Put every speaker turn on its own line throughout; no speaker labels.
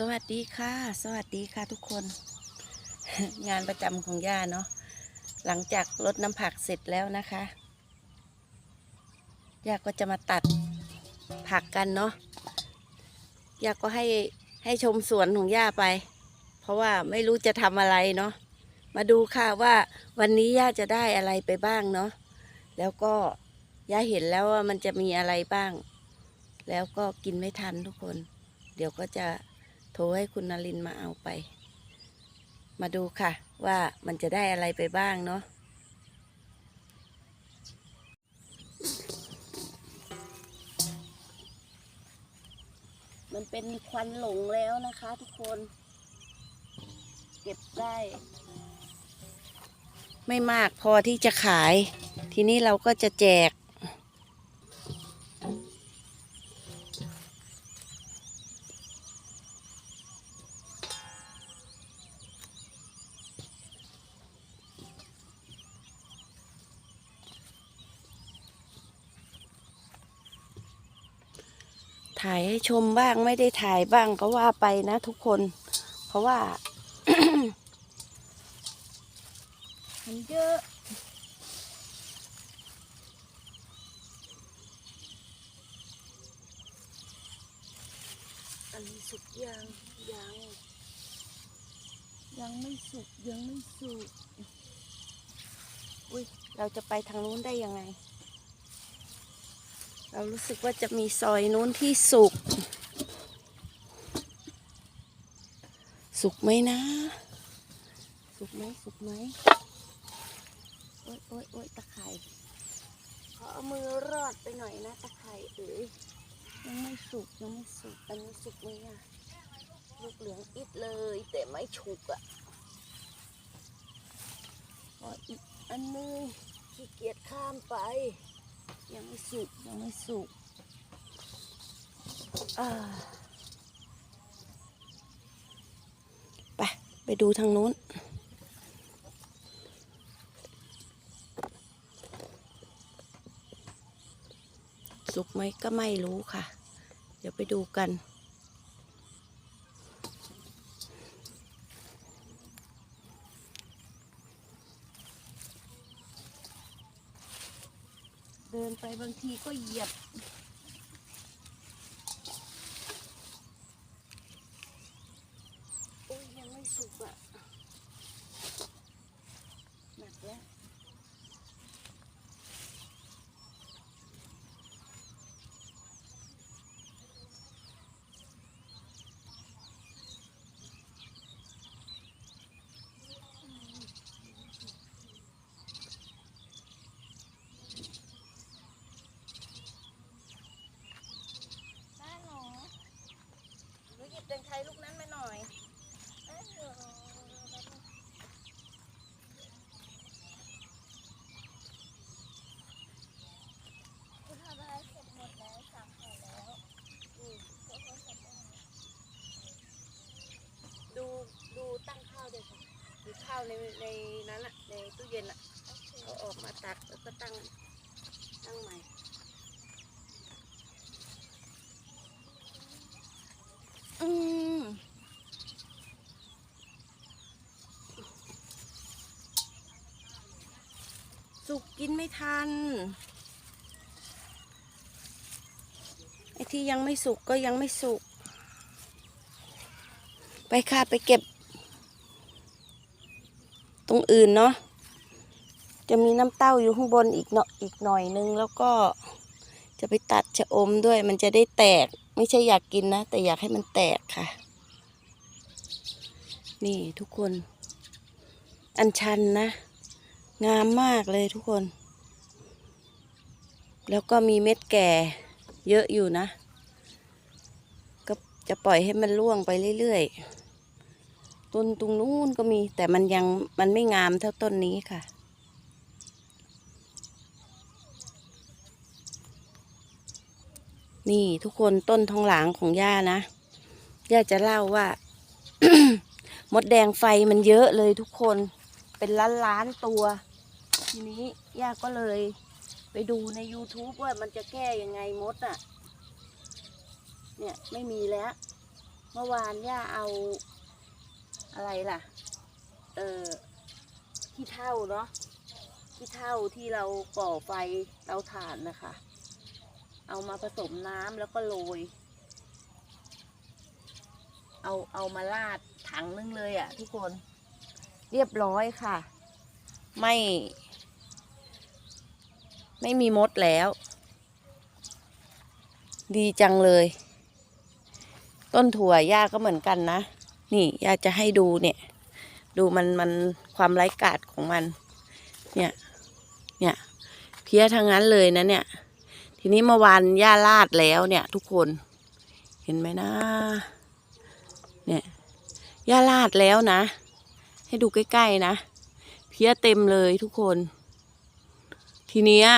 สวัสดีค่ะ สวัสดีค่ะทุกคน งานประจำของย่าเนาะหลังจากลดน้ำผักเสร็จแล้วนะคะย่าก็จะมาตัดผักกันเนาะย่าก็ให้ให้ชมสวนของย่าไป เพราะว่าไม่รู้จะทำอะไรเนาะมาดูค่ะว่าวันนี้ย่าจะได้อะไรไปบ้างเนาะแล้วก็ย่าเห็นแล้วว่ามันจะมีอะไรบ้าง แล้วก็กินไม่ทันทุกคน เดี๋ยวก็จะ โทรให้คุณนลินมาเอาไป มาดูค่ะ ว่ามันจะได้อะไรไปบ้างเนาะมันเป็นควันหลงแล้วนะคะทุกคนเก็บได้ ไม่มากพอที่จะขาย ทีนี้เราก็จะแจก ถ่ายให้ชมบ้างไม่ได้ถ่ายบ้างก็ว่าไปนะทุกคน เพราะว่า มันเยอะอันนี้สุกยังยังยังไม่สุกยังไม่สุกอุ้ยเราจะไปทางนู้นได้ยังไง เรารู้สึกว่าจะมีซอยนู้นที่สุก สุกไหมนะ สุกไหมสุกไหมโอ๊ยโอ๊ยโอ๊ยตะไคร่ขอเอามือรอดไปหน่อยนะตะไคร่เอ๋ยยังไม่สุกยังไม่สุกอันนี้สุกไหมอะลูกเหลืองอิดเลย แต่ไม่ฉุกอะขออีกอันนึงขี้เกียจข้ามไป ยังไม่สุกยังไม่สุกไปไปดูทางนู้น สุกไหมก็ไม่รู้ค่ะ เดี๋ยวไปดูกัน เดินไปบางทีก็เหยียบ โอ้ยยังไม่สุกอะ หนักแล้ว ได้หรอหนูหยิบแตงไทยลูกนั้นมาหน่อยเอ้ยเดี๋ยว
คุณทำอะไรเสร็จหมดแล้วสับไข่แล้วอืมเดี๋ยวเขาสับได้
ดูดูตั้งข้าวด้วยค่ะดูข้าว ในในนั้นอะในตู้เย็นอะ
เค
เอาออกมาตัดแล้วก็ตั้งตั้งใหม่อืมสุกกินไม่ทัน ไอ้ที่ยังไม่สุกก็ยังไม่สุก ไปค่ะ ไปเก็บ ตรงอื่นเนาะจะมีน้ำเต้าอยู่ข้างบนอีกเนาะอีกหน่อยนึงแล้วก็จะไปตัดชะอมด้วย มันจะได้แตก ไม่ใช่อยากกินนะ แต่อยากให้มันแตกค่ะ นี่ทุกคน อันชันนะ งามมากเลยทุกคน แล้วก็มีเม็ดแก่ เยอะอยู่นะ ก็จะปล่อยให้มันร่วงไปเรื่อยๆ ต้นตรงนู้นก็มี แต่มันยังมันไม่งามเท่าต้นนี้ค่ะ นี่ทุกคนต้นทองหลางของย่านะ ย่าจะเล่าว่า มดแดงไฟมันเยอะเลยทุกคนเป็นล้านล้านตัว ทีนี้ย่าก็เลยไปดูใน YouTube ว่ามันจะแก้ยังไงมดอะ เนี่ยไม่มีแล้ว เมื่อวานย่าเอา อะไรล่ะ เออขี้เท่าเนาะขี้เท่าที่เราก่อไฟเตาถ่านนะคะ เอามาผสมน้ำแล้วก็โรย เอาเอามาลาดถังนึงเลยอะ่ะ ทุกคน เรียบร้อยค่ะ ไม่ ไม่มีมดแล้ว ดีจังเลย ต้นถั่วย่าก็เหมือนกันนะ นี่ย่าจะให้ดูเนี่ย ดูมันมันความไร้กาดของมัน เนี่ย เนี่ยเพี้ยทั้งนั้นเลยนะเนี่ย ทีนี้เมื่อวานย่าลาดแล้วเนี่ย ทุกคนเห็นไหมนะ เนี่ยย่าลาดแล้วนะ ให้ดูใกล้ๆนะ เพี้ยเต็มเลยทุกคน ทีเนี้ย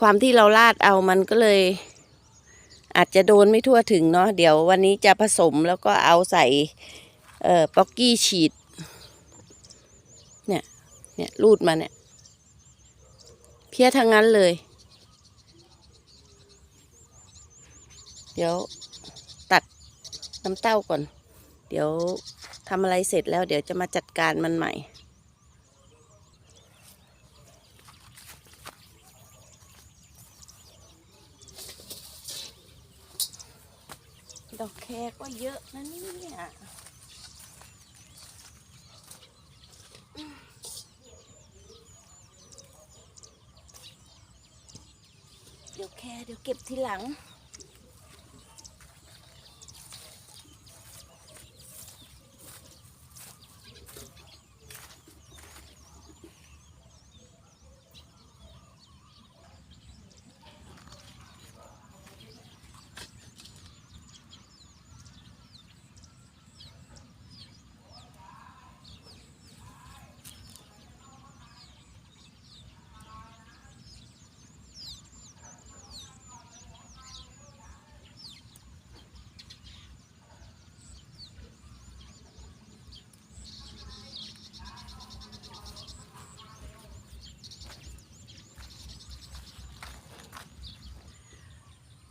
ความที่เราลาดเอามันก็เลย อาจจะโดนไม่ทั่วถึงเนาะเดี๋ยววันนี้จะผสมแล้วก็เอาใส่เอ่อป๊อกกี้ฉีด เนี่ยเนี่ยรูดมาเนี่ยเพี้ยทั้งนั้นเลย เดี๋ยวตัดน้ำเต้าก่อน เดี๋ยวทำอะไรเสร็จแล้วเดี๋ยวจะมาจัดการมันใหม่ ดอกแค รก็เยอะนะเนี่ยเดี๋ยวแค่เดี๋ยวเก็บทีหลัง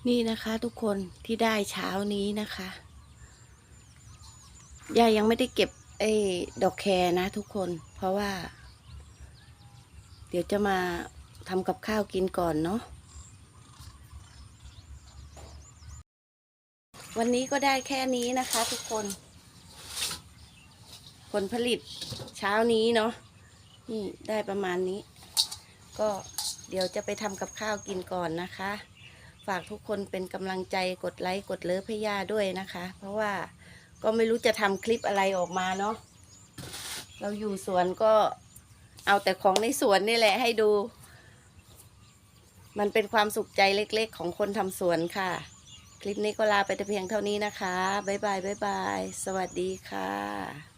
นี่นะคะทุกคนที่ได้เช้านี้นะคะยายยังไม่ได้เก็บไอ้ดอกแครนะทุกคน เพราะว่า เดี๋ยวจะมาทำกับข้าวกินก่อนเนาะวันนี้ก็ได้แค่นี้นะคะ ทุกคน ผลผลิตเช้านี้เนาะนี่ได้ประมาณนี้ ก็เดี๋ยวจะไปทำกับข้าวกินก่อนนะคะ ฝากทุกคนเป็นกำลังใจกดไลค์กดเลิฟให้ย่าด้วยนะคะ เพราะว่าก็ไม่รู้จะทำคลิปอะไรออกมาเนาะเราอยู่สวนก็เอาแต่ของในสวนนี่แหละให้ดู มันเป็นความสุขใจเล็กๆ ของคนทำสวนค่ะ คลิปนี้ก็ลาไปแต่เพียงเท่านี้นะคะ บ๊ายบายบ๊ายบาย สวัสดีค่ะ